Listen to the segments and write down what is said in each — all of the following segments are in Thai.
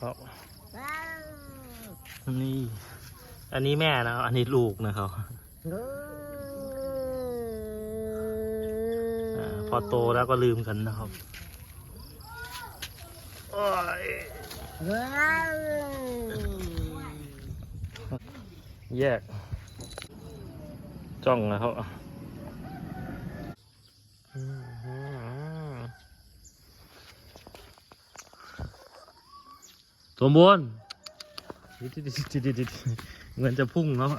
ครับนี่ อันนี้แม่นะครับ อันนี้ลูกนะครับอ่าพอโตแล้วก็ลืมกันนะครับโอ้ยแยกจ้องนะครับ สมบูรณ์เหมือนจะพุ่งแล้ว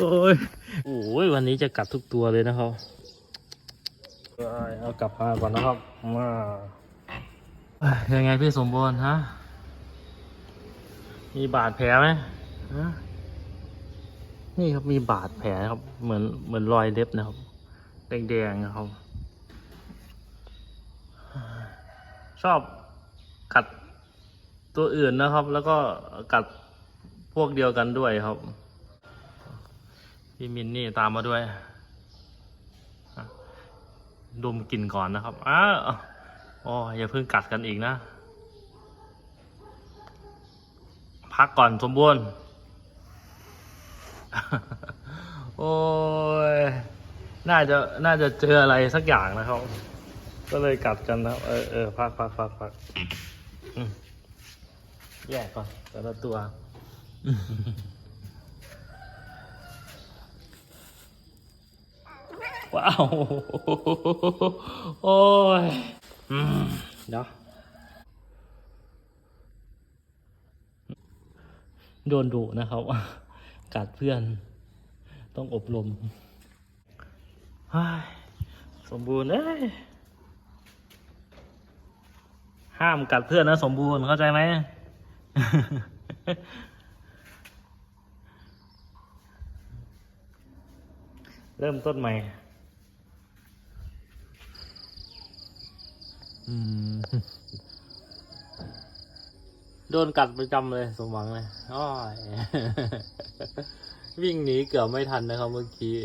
โอ้ยโอ้ย วันนี้จะกัดทุกตัวเลยนะครับ เอากลับมาก่อนนะครับ มายยังไงพี่สมบูรณ์ฮะ มีบาดแผลไหมฮะ นี่ครับมีบาดแผลครับ เหมือนเหมือนรอยเล็บนะครับ แดงๆนะครับ ชอบ กัดตัวอื่นนะครับ แล้วก็กัดพวกเดียวกันด้วยครับ พี่มินนี่ตามมาด้วยดมกลิ่นก่อนนะครับอ้าวอ๋ออย่าเพิ่งกัดกันอีกนะ พักก่อนสมบูรณ์ โอ้ย น่าจะ น่าจะเจออะไรสักอย่างนะครับ ก็เลยกัดกันนะ เออเออพักพักพักพัก แยกก่อนแต่ละตัว ว้าว โอ้ยอืมเดี๋ยวโดนดุนะครับ กัดเพื่อน ต้องอบรมเฮ้ยสมบูรณ์เอ้ย ห้ามกัดเพื่อนนะสมบูรณ์เข้าใจไหม เริ่มต้นใหม่ โดนกัดประจำเลยสมหวังเลยอ้อยวิ่งหนีเกือบไม่ทันนะครับเมื่อกี้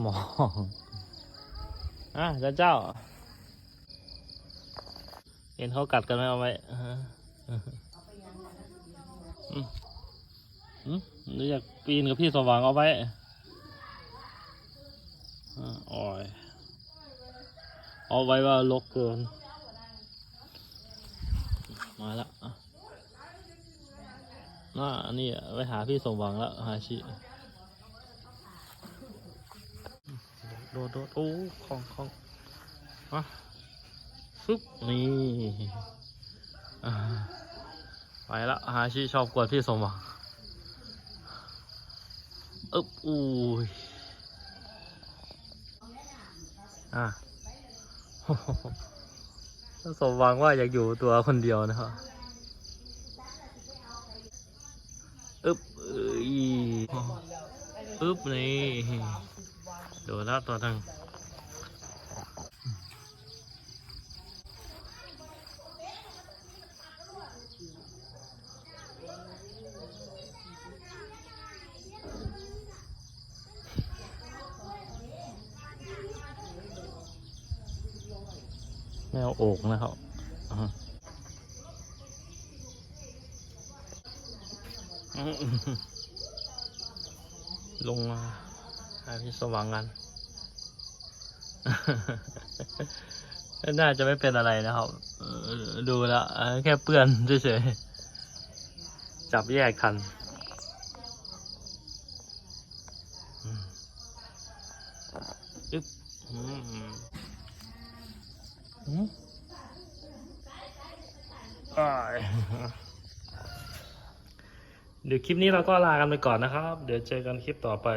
หมออะเจ้าเจ้า เห็นเขากัดกันไหมเอาไว้อืมอืมหรืออยากปีนกับพี่สว่างเอาไว้อ่าโอ้ยเอาไว้ว่าลกเกิน มาแล้วอะน่าอันนี้ไปหาพี่สมหวังแล้วหาชิโดดโดดโอ้ของของอะ ฟึบนี่ไปละฮาชิชอบกวนพี่สมหวังอึบอุ้ยอะสมหวังว่าอยากอยู่ตัวคนเดียวนะครับอึบอ้ยอึบนี่ โดนแล้วตัวทั้ง แมวโอกนะครับลงมาหาพี่สว่างกัน น่าจะไม่เป็นอะไรนะครับ ดูแล้วแค่เปื้อนเฉยๆ จับแยกคันอืมอึ๊บ เดี๋ยวคลิปนี้เราก็ลากันไปก่อนนะครับ เดี๋ยวเจอกันคลิปต่อไป